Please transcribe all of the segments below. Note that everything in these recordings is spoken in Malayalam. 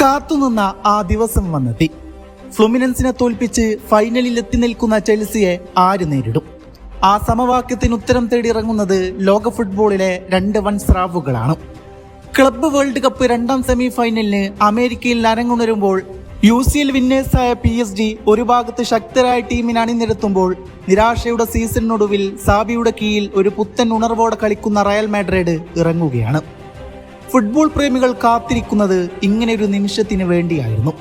കാത്തുനിന്ന ആ ദിവസം വന്നെത്തി. ഫ്ലുമിനൻസിനെ തോൽപ്പിച്ച് ഫൈനലിൽ എത്തി നിൽക്കുന്ന ചെൽസിയെ ആര് നേരിടും? ആ സമവാക്യത്തിന് ഉത്തരം തേടി ഇറങ്ങുന്നത് ലോക ഫുട്ബോളിലെ രണ്ട് വൻ സ്രാവുകളാണ്. ക്ലബ്ബ് വേൾഡ് കപ്പ് രണ്ടാം സെമി ഫൈനലിന് അമേരിക്കയിൽ അരങ്ങുണരുമ്പോൾ യു സി എൽ വിന്നേഴ്സായ പി എസ് ഡി ഒരു ഭാഗത്ത് ശക്തരായ ടീമിനെ അണിനിരത്തുമ്പോൾ നിരാശയുടെ സീസണിനൊടുവിൽ സാബിയുടെ കീഴിൽ ഒരു പുത്തൻ ഉണർവോടെ കളിക്കുന്ന റയൽ മാഡ്രിഡ് ഇറങ്ങുകയാണ്. ഫുട്ബോൾ പ്രേമികൾ കാത്തിരിക്കുന്നത് ഇങ്ങനെ ഒരു നിമിഷത്തിന് വേണ്ടിയായിരുന്നു.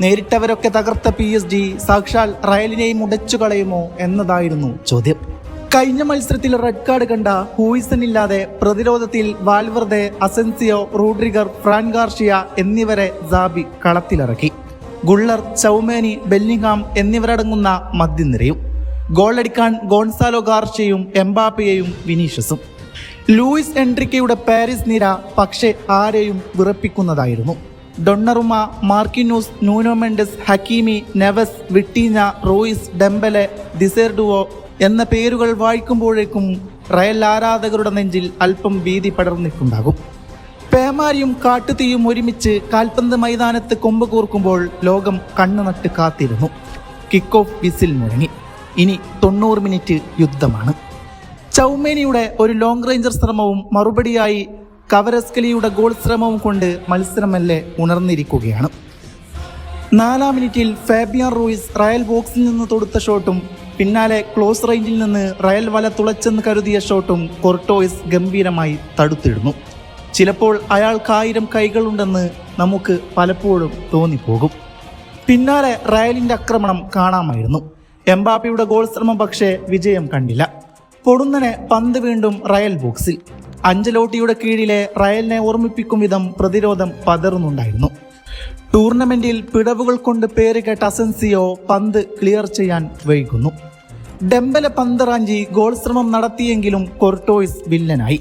നേരിട്ടവരൊക്കെ തകർത്ത പി എസ് ജി സാക്ഷാൽ റയലിനെയും ഉടച്ചു കളയുമോ എന്നതായിരുന്നു ചോദ്യം. കഴിഞ്ഞ മത്സരത്തിൽ റെഡ് കാർഡ് കണ്ട ഹൂയിസൺ ഇല്ലാതെ പ്രതിരോധത്തിൽ Valverde Asencio Rudiger Fran Garcia എന്നിവരെ ജാബി കളത്തിലിറക്കി. ഗുള്ളർ ചൗമേനി ബെല്ലിംഗാം എന്നിവരടങ്ങുന്ന മധ്യനിരയും. ഗോളടിക്കാൻ ഗോൺസാലോ ഗാർഷ്യയും എംബാപ്പയെയും വിനീഷ്യസും. ലൂയിസ് എൻട്രിക്കയുടെ പാരീസ് നിര പക്ഷേ ആരെയും വിറപ്പിക്കുന്നതായിരുന്നു. Donnarumma Marquinhos Nuno Mendes Hakimi Neves Vitinha Ruiz Dembele Desire Doue എന്ന പേരുകൾ വായിക്കുമ്പോഴേക്കും റയൽ ആരാധകരുടെ നെഞ്ചിൽ അല്പം ഭീതി പടർന്നിട്ടുണ്ടാകും. പേമാരിയും കാട്ടുതീയും ഒരുമിച്ച് കാൽപന്ത് മൈതാനത്ത് കൊമ്പ് കൂർക്കുമ്പോൾ ലോകം കണ്ണുനട്ട് കാത്തിരുന്നു. കിക്ക് ഓഫ് വിസിൽ മുഴങ്ങി. ഇനി തൊണ്ണൂറ് മിനിറ്റ് യുദ്ധമാണ്. ചൗമേനിയുടെ ഒരു ലോങ് റേഞ്ചർ ശ്രമവും മറുപടിയായി കവരസ്കലിയുടെ ഗോൾ ശ്രമവും കൊണ്ട് മത്സരമല്ലേ ഉണർന്നിരിക്കുകയാണ്. നാലാം മിനിറ്റിൽ ഫാബിയൻ റൂയിസ് റയൽ ബോക്സിൽ നിന്ന് തൊടുത്ത ഷോട്ടും പിന്നാലെ ക്ലോസ് റേഞ്ചിൽ നിന്ന് റയൽ വല തുളച്ചെന്ന് കരുതിയ ഷോട്ടും കൊർട്ടോയിസ് ഗംഭീരമായി തടുത്തിടുന്നു. ചിലപ്പോൾ അയാൾക്കായിരം കൈകളുണ്ടെന്ന് നമുക്ക് പലപ്പോഴും തോന്നിപ്പോകും. പിന്നാലെ റയലിന്റെ ആക്രമണം കാണാമായിരുന്നു. എംബാപ്പിയുടെ ഗോൾ ശ്രമം പക്ഷേ വിജയം കണ്ടില്ല. പൊടുന്നനെ പന്ത് വീണ്ടും റയൽ ബോക്സിൽ. അഞ്ചലോട്ടിയുടെ കീഴിലെ റയലിനെ ഓർമ്മിപ്പിക്കും വിധം പ്രതിരോധം പതറുന്നുണ്ടായിരുന്നു. ടൂർണമെന്റിൽ പിടവുകൾ കൊണ്ട് പേര് കേട്ട അസൻസിയോ പന്ത് ക്ലിയർ ചെയ്യാൻ വൈകുന്നു. ഡെമ്പലെ പന്തറാഞ്ചി ഗോൾ ശ്രമം നടത്തിയെങ്കിലും കൊർട്ടോയിസ് വില്ലനായി.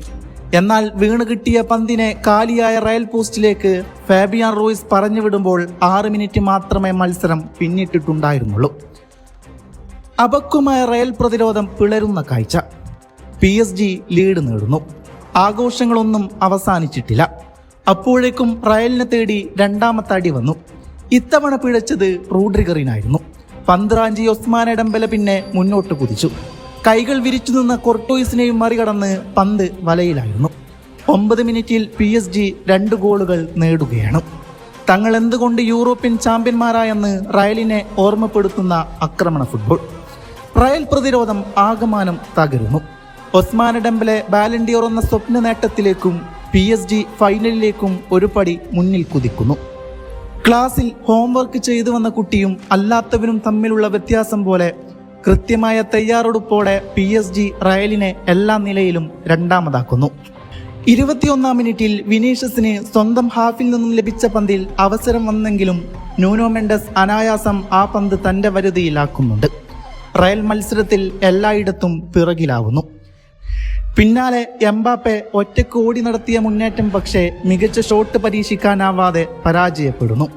എന്നാൽ വീണ് കിട്ടിയ പന്തിനെ കാലിയായ റയൽ പോസ്റ്റിലേക്ക് ഫാബിയാൻ റോയിസ് പറഞ്ഞു വിടുമ്പോൾ ആറ് മിനിറ്റ് മാത്രമേ മത്സരം പിന്നിട്ടിട്ടുണ്ടായിരുന്നുള്ളൂ. അപക്വമായ റയൽ പ്രതിരോധം പിളരുന്ന കാഴ്ച. പി എസ് ജി ലീഡ് നേടുന്നു. ആഘോഷങ്ങളൊന്നും അവസാനിച്ചിട്ടില്ല. അപ്പോഴേക്കും റയലിനെ തേടി രണ്ടാമത്തെ അടി വന്നു. ഇത്തവണ പിഴച്ചത് റൂഡ്രിഗറിനായിരുന്നു. പന്ത്രാഞ്ചി ഒസ്മാൻ ഡംബല പിന്നെ മുന്നോട്ട് കുതിച്ചു. കൈകൾ വിരിച്ചു നിന്ന കൊർട്ടോയിസിനെയും മറികടന്ന് പന്ത് വലയിലായിരുന്നു. ഒമ്പത് മിനിറ്റിൽ പി എസ് ജി രണ്ട് ഗോളുകൾ നേടുകയാണ്. തങ്ങൾ എന്തുകൊണ്ട് യൂറോപ്യൻ ചാമ്പ്യന്മാരായെന്ന് റയലിനെ ഓർമ്മപ്പെടുത്തുന്ന ആക്രമണ ഫുട്ബോൾ. റയൽ പ്രതിരോധം ആകമാനം തകരുന്നു. ഒസ്മാൻ ഡംബലെ ബാലൻഡിയോർ എന്ന സ്വപ്ന നേട്ടത്തിലേക്കും പി എസ് ജി ഫൈനലിലേക്കും ഒരു പടി മുന്നിൽ കുതിക്കുന്നു. ക്ലാസ്സിൽ ഹോംവർക്ക് ചെയ്തു വന്ന കുട്ടിയും അല്ലാത്തവനും തമ്മിലുള്ള വ്യത്യാസം പോലെ കൃത്യമായ തയ്യാറെടുപ്പോടെ പി എസ് ജി റയലിനെ എല്ലാ നിലയിലും രണ്ടാമതാക്കുന്നു. ഇരുപത്തിയൊന്നാം മിനിറ്റിൽ വിനീഷ്യസിന് സ്വന്തം ഹാഫിൽ നിന്നും ലഭിച്ച പന്തിൽ അവസരം വന്നെങ്കിലും ന്യൂനോ മെൻഡസ് അനായാസം ആ പന്ത് തന്റെ വരുതിയിലാക്കുന്നുണ്ട്. റയൽ മത്സരത്തിൽ എല്ലായിടത്തും പിറകിലാവുന്നു. പിന്നാലെ എംബാപ്പെ ഒറ്റയ്ക്ക് ഓടി നടത്തിയ മുന്നേറ്റം പക്ഷേ മികച്ച ഷോട്ട് പരീക്ഷിക്കാനാവാതെ പരാജയപ്പെടുന്നു.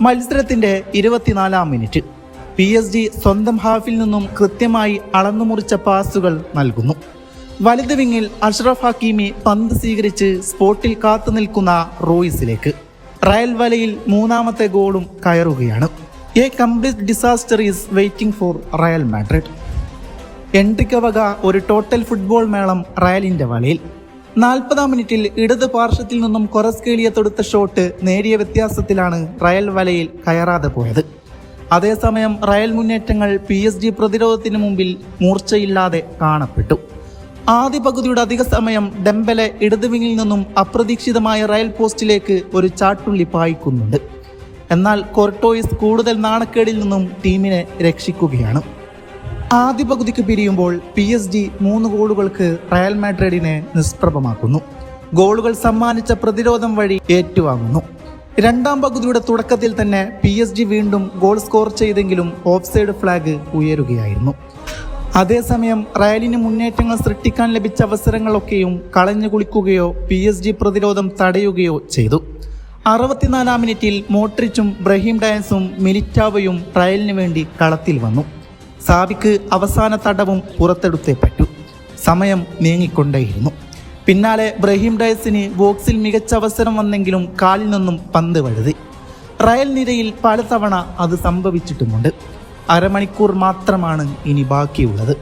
മത്സരത്തിന്റെ ഇരുപത്തിനാലാം മിനിറ്റ്. പി എസ് ജി സ്വന്തം ഹാഫിൽ നിന്നും കൃത്യമായി അളന്നുമുറിച്ച പാസുകൾ നൽകുന്നു. വലത് വിങ്ങിൽ അഷ്റഫ് ഹക്കീമി പന്ത് സ്വീകരിച്ച് സ്പോട്ടിൽ കാത്തു നിൽക്കുന്ന റോയിസിലേക്ക്. റയൽ വലയിൽ മൂന്നാമത്തെ ഗോളും കയറുകയാണ്. A complete disaster is waiting for Real Madrid Enrique വക ഒരു ടോട്ടൽ ഫുട്ബോൾ മേളം റയലിന്റെ വലയിൽ. നാൽപ്പതാം മിനിറ്റിൽ ഇടത് പാർശ്വത്തിൽ നിന്നും കൊറസ്കേലിയ തൊടുത്ത ഷോട്ട് നേരിയ വ്യത്യാസത്തിലാണ് റയൽ വലയിൽ കയറാതെ പോയത്. അതേസമയം റയൽ മുന്നേറ്റങ്ങൾ പി എസ് ജി പ്രതിരോധത്തിന് മുമ്പിൽ മൂർച്ചയില്ലാതെ കാണപ്പെട്ടു. ആദ്യ പകുതിയുടെ അധിക സമയം ഡെമ്പലെ ഇടതുവിങ്ങിൽ നിന്നും അപ്രതീക്ഷിതമായ റയൽ പോസ്റ്റിലേക്ക് ഒരു ചാട്ടുള്ളി പായിക്കുന്നുണ്ട്. എന്നാൽ കൊർട്ടോയിസ് കൂടുതൽ നാണക്കേടിൽ നിന്നും ടീമിനെ രക്ഷിക്കുകയാണ്. ആദ്യ പകുതിക്ക് പിരിയുമ്പോൾ പി എസ് ജി മൂന്ന് ഗോളുകൾക്ക് റയൽ മാഡ്രിഡിനെ നിഷ്പ്രഭമാക്കുന്നു. ഗോളുകൾ സമ്മാനിച്ച പ്രതിരോധം വഴി ഏറ്റുവാങ്ങുന്നു. രണ്ടാം പകുതിയുടെ തുടക്കത്തിൽ തന്നെ പി എസ് ജി വീണ്ടും ഗോൾ സ്കോർ ചെയ്തെങ്കിലും ഓഫ്സൈഡ് ഫ്ലാഗ് ഉയരുകയായിരുന്നു. അതേസമയം റയലിന് മുന്നേറ്റങ്ങൾ സൃഷ്ടിക്കാൻ ലഭിച്ച അവസരങ്ങളൊക്കെയും കളഞ്ഞു കുളിക്കുകയോ പി എസ് ജി പ്രതിരോധം തടയുകയോ ചെയ്തു. അറുപത്തിനാലാം മിനിറ്റിൽ മോട്രിച്ചും ബ്രഹീം ഡയൻസും മിലിറ്റാവയും റയലിന് വേണ്ടി കളത്തിൽ വന്നു. സാബിക്ക് അവസാന തടവും പുറത്തെടുത്തേ പറ്റൂ. സമയം നീങ്ങിക്കൊണ്ടേയിരുന്നു. പിന്നാലെ ബ്രഹീം ഡയസിന് ബോക്സിൽ മികച്ച അവസരം വന്നെങ്കിലും കാലിൽ നിന്നും പന്ത് വഴുതി. റയൽ നിരയിൽ പലതവണ അത് സംഭവിച്ചിട്ടുമുണ്ട്. അരമണിക്കൂർ മാത്രമാണ് ഇനി ബാക്കിയുള്ളത്.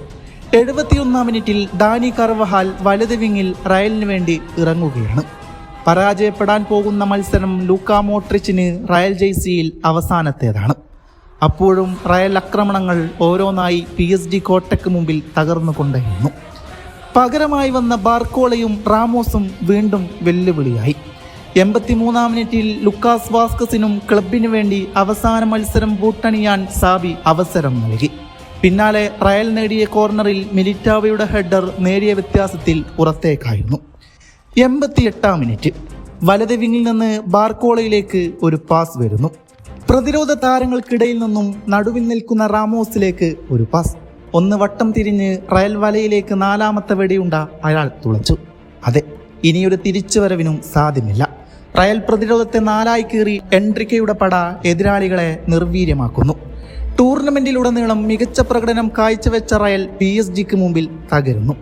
എഴുപത്തിയൊന്നാം മിനിറ്റിൽ ഡാനി കർവഹാൽ വലത് വിങ്ങിൽ റയലിന് വേണ്ടി ഇറങ്ങുകയാണ്. പരാജയപ്പെടാൻ പോകുന്ന മത്സരം ലൂക്കാ മോട്രിച്ചിന് റയൽ ജേഴ്സിയിൽ അവസാനത്തേതാണ്. അപ്പോഴും റയൽ ആക്രമണങ്ങൾ ഓരോന്നായി പി എസ് ഡി കോട്ടയ്ക്ക് മുമ്പിൽ തകർന്നുകൊണ്ടേയിരുന്നു പകരമായി വന്ന ബാർക്കോളയും റാമോസും വീണ്ടും വെല്ലുവിളിയായി. എൺപത്തിമൂന്നാം മിനിറ്റിൽ ലുക്കാസ് വാസ്കസിനും ക്ലബിനു വേണ്ടി അവസാന മത്സരം ബൂട്ടണിയാൻ സാബി അവസരം നൽകി. പിന്നാലെ റയൽ നേടിയ കോർണറിൽ മിലിറ്റാവയുടെ ഹെഡർ നേടിയ വ്യത്യാസത്തിൽ പുറത്തേക്കായിരുന്നു. എൺപത്തിയെട്ടാം മിനിറ്റ്. വലത് വിങ്ങിൽ നിന്ന് ബാർക്കോളയിലേക്ക് ഒരു പാസ് വരുന്നു. പ്രതിരോധ താരങ്ങൾക്കിടയിൽ നിന്നും നടുവിൽ നിൽക്കുന്ന റാമോസിലേക്ക് ഒരു പാസ് ഒന്ന് വട്ടം തിരിഞ്ഞ് റയൽ വലയിലേക്ക് നാലാമത്തെ വെടിയുണ്ട അയാൾ തുളച്ചു. അതെ ഇനിയൊരു തിരിച്ചുവരവിനും സാധ്യമില്ല. റയൽ പ്രതിരോധത്തെ നാലായി കീറി എൻട്രിക്കയുടെ പട എതിരാളികളെ നിർവീര്യമാക്കുന്നു. ടൂർണമെന്റിലുടനീളം മികച്ച പ്രകടനം കാഴ്ചവെച്ച റയൽ പി എസ് ജിക്ക് മുമ്പിൽ തകരുന്നു.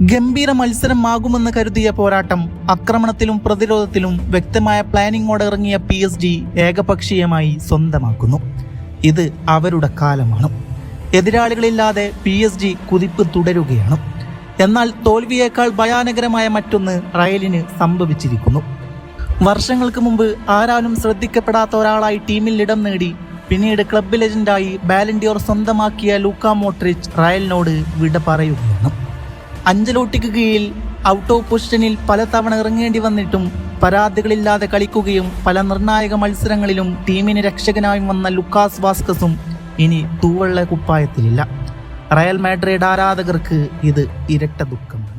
ഗംഭീര മത്സരമാകുമെന്ന് കരുതിയ പോരാട്ടം ആക്രമണത്തിലും പ്രതിരോധത്തിലും വ്യക്തമായ പ്ലാനിങ്ങോടെ ഇറങ്ങിയ പി എസ് ജി ഏകപക്ഷീയമായി സ്വന്തമാക്കുന്നു. ഇത് അവരുടെ കാലമാണ്. എതിരാളികളില്ലാതെ പി എസ് ജി കുതിപ്പ് തുടരുകയാണ്. എന്നാൽ തോൽവിയേക്കാൾ ഭയാനകരമായ മറ്റൊന്ന് റയലിന് സംഭവിച്ചിരിക്കുന്നു. വർഷങ്ങൾക്ക് മുമ്പ് ആരാലും ശ്രദ്ധിക്കപ്പെടാത്ത ഒരാളായി ടീമിൽ ഇടം നേടി പിന്നീട് ക്ലബ് ലെജൻഡായി ബാലൻഡിയോർ സ്വന്തമാക്കിയ ലൂക്ക മോട്രിച്ച് റയലിനോട് വിട പറയുകയാണ്. അഞ്ചലോട്ടിക്ക് കീഴിൽ ഔട്ട് ഓഫ് പൊസിഷനിൽ പലതവണ ഇറങ്ങേണ്ടി വന്നിട്ടും പരാതികളില്ലാതെ കളിക്കുകയും പല നിർണായക മത്സരങ്ങളിലും ടീമിന് രക്ഷകനായും വന്ന ലുക്കാസ് വാസ്കസും ഇനി തൂവള്ള കുപ്പായത്തിലില്ല. റയൽ മാഡ്രിഡ് ആരാധകർക്ക് ഇത് ഇരട്ട ദുഃഖമാണ്